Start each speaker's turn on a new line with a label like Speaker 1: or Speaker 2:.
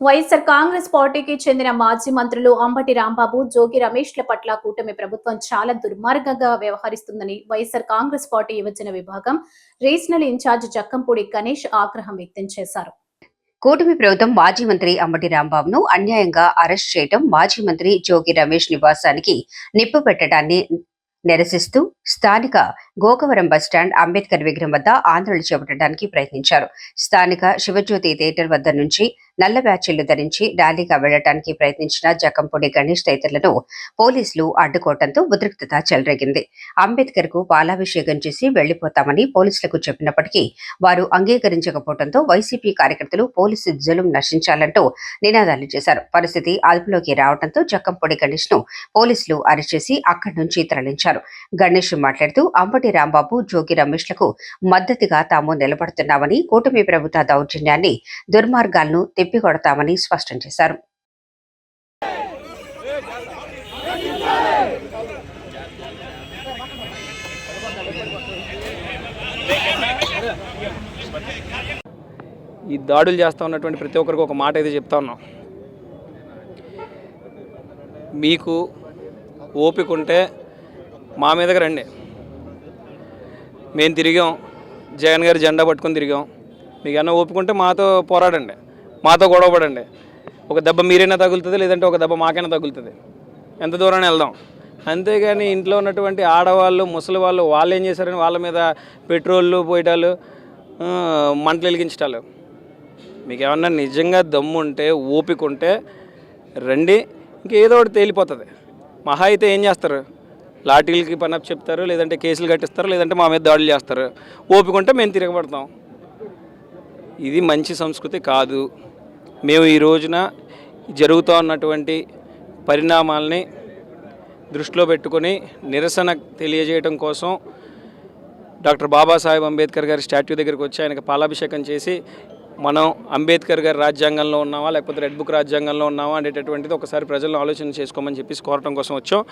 Speaker 1: వైఎస్ఆర్ కాంగ్రెస్ పార్టీకి చెందిన మాజీ మంత్రులు అంబటి రాంబాబు జోగి రమేష్ల పట్ల కూటమి ప్రభుత్వం చాలా దుర్మార్గంగా వ్యవహరిస్తుందని వైఎస్ఆర్ కాంగ్రెస్ పార్టీ యువజన విభాగం రీజనల్ ఇన్ఛార్జ్ జక్కంపూడి గణేష్ ఆగ్రహం వ్యక్తం చేశారు.
Speaker 2: కూటమి ప్రభుత్వం మాజీ మంత్రి అంబటి రాంబాబును అన్యాయంగా అరెస్ట్ చేయడం మాజీ మంత్రి జోగి రమేష్ నివాసానికి నిప్పు పెట్టడాన్ని నిరసిస్తూ స్థానిక గోకవరం బస్టాండ్ అంబేద్కర్ విగ్రహం వద్ద ఆందోళన చేపట్టడానికి ప్రయత్నించారు. స్థానిక శివజ్యోతి థియేటర్ వద్ద నుంచి నల్ల బ్యాచ్లు ధరించి ర్యాలీగా వెళ్ళడానికి ప్రయత్నించిన జకంపూడి గణేష్ తదితరులను పోలీసులు అడ్డుకోవడంతో ఉద్రిక్తత చెలరేగింది. అంబేద్కర్కు పాలాభిషేకం చేసి వెళ్ళిపోతామని పోలీసులకు చెప్పినప్పటికీ వారు అంగీకరించకపోవడంతో వైసీపీ కార్యకర్తలు పోలీసు జులుం నశించాలంటూ నినాదాలు చేశారు. పరిస్థితి అదుపులోకి రావడంతో జక్కంపొడి గణేష్ను పోలీసులు అరెస్ట్ చేసి అక్కడి నుంచి తరలించారు. గణేష్ మాట్లాడుతూ అంబటి రాంబాబు జోగి రమేష్లకు మద్దతుగా తాము నిలబడుతున్నామని కూటమి ప్రభుత్వ దౌర్జన్యాన్ని దుర్మార్గాలను తిప్పికొడతామని స్పష్టం చేశారు.
Speaker 3: ఈ దాడులు చేస్తూ ఉన్నటువంటి ప్రతి ఒక్కరికి ఒక మాట అయితే చెప్తా ఉన్నాం. మీకు ఓపిక ఉంటే మా మీదకి రండి. మేము తిరిగాం. జగన్ గారి జెండా పట్టుకొని తిరిగాం. మీకు ఏమైనా ఒప్పుకుంటే మాతో పోరాడండి. మాతో గొడవ పడండి. ఒక దెబ్బ మీరైనా తగులుతుంది లేదంటే ఒక దెబ్బ మాకైనా తగులుతుంది. ఎంత దూరాన్ని వెళ్దాం? అంతేగాని ఇంట్లో ఉన్నటువంటి ఆడవాళ్ళు ముసలి వాళ్ళు వాళ్ళు ఏం చేశారని వాళ్ళ మీద పెట్రోళ్ళు పోయటాలు మంటలు వెలిగించటాలు. మీకు ఏమన్నా నిజంగా దమ్ము ఉంటే ఓపిక ఉంటే రండి. ఇంకేదో ఒకటి తేలిపోతుంది. మహా అయితే ఏం చేస్తారు? లాఠీలకి పని చెప్తారు లేదంటే కేసులు కట్టిస్తారు లేదంటే మా మీద దాడులు చేస్తారు. ఓపిక ఉంటే మేము తిరగబడతాం. ఇది మంచి సంస్కృతి కాదు. మేము ఈ రోజున జరుగుతూ ఉన్నటువంటి పరిణామాల్ని దృష్టిలో పెట్టుకొని నిరసన తెలియజేయడం కోసం డాక్టర్ బాబాసాహెబ్ అంబేద్కర్ గారి స్టాట్యూ దగ్గరికి వచ్చి ఆయనకి పాలాభిషేకం చేసి మనం అంబేద్కర్ గారి రాజ్యాంగంలో ఉన్నామా లేకపోతే రెడ్ బుక్ రాజ్యాంగంలో ఉన్నామా అనేటటువంటిది ఒకసారి ప్రజలను ఆలోచన చేసుకోమని చెప్పేసి కోరటం కోసం వచ్చాం.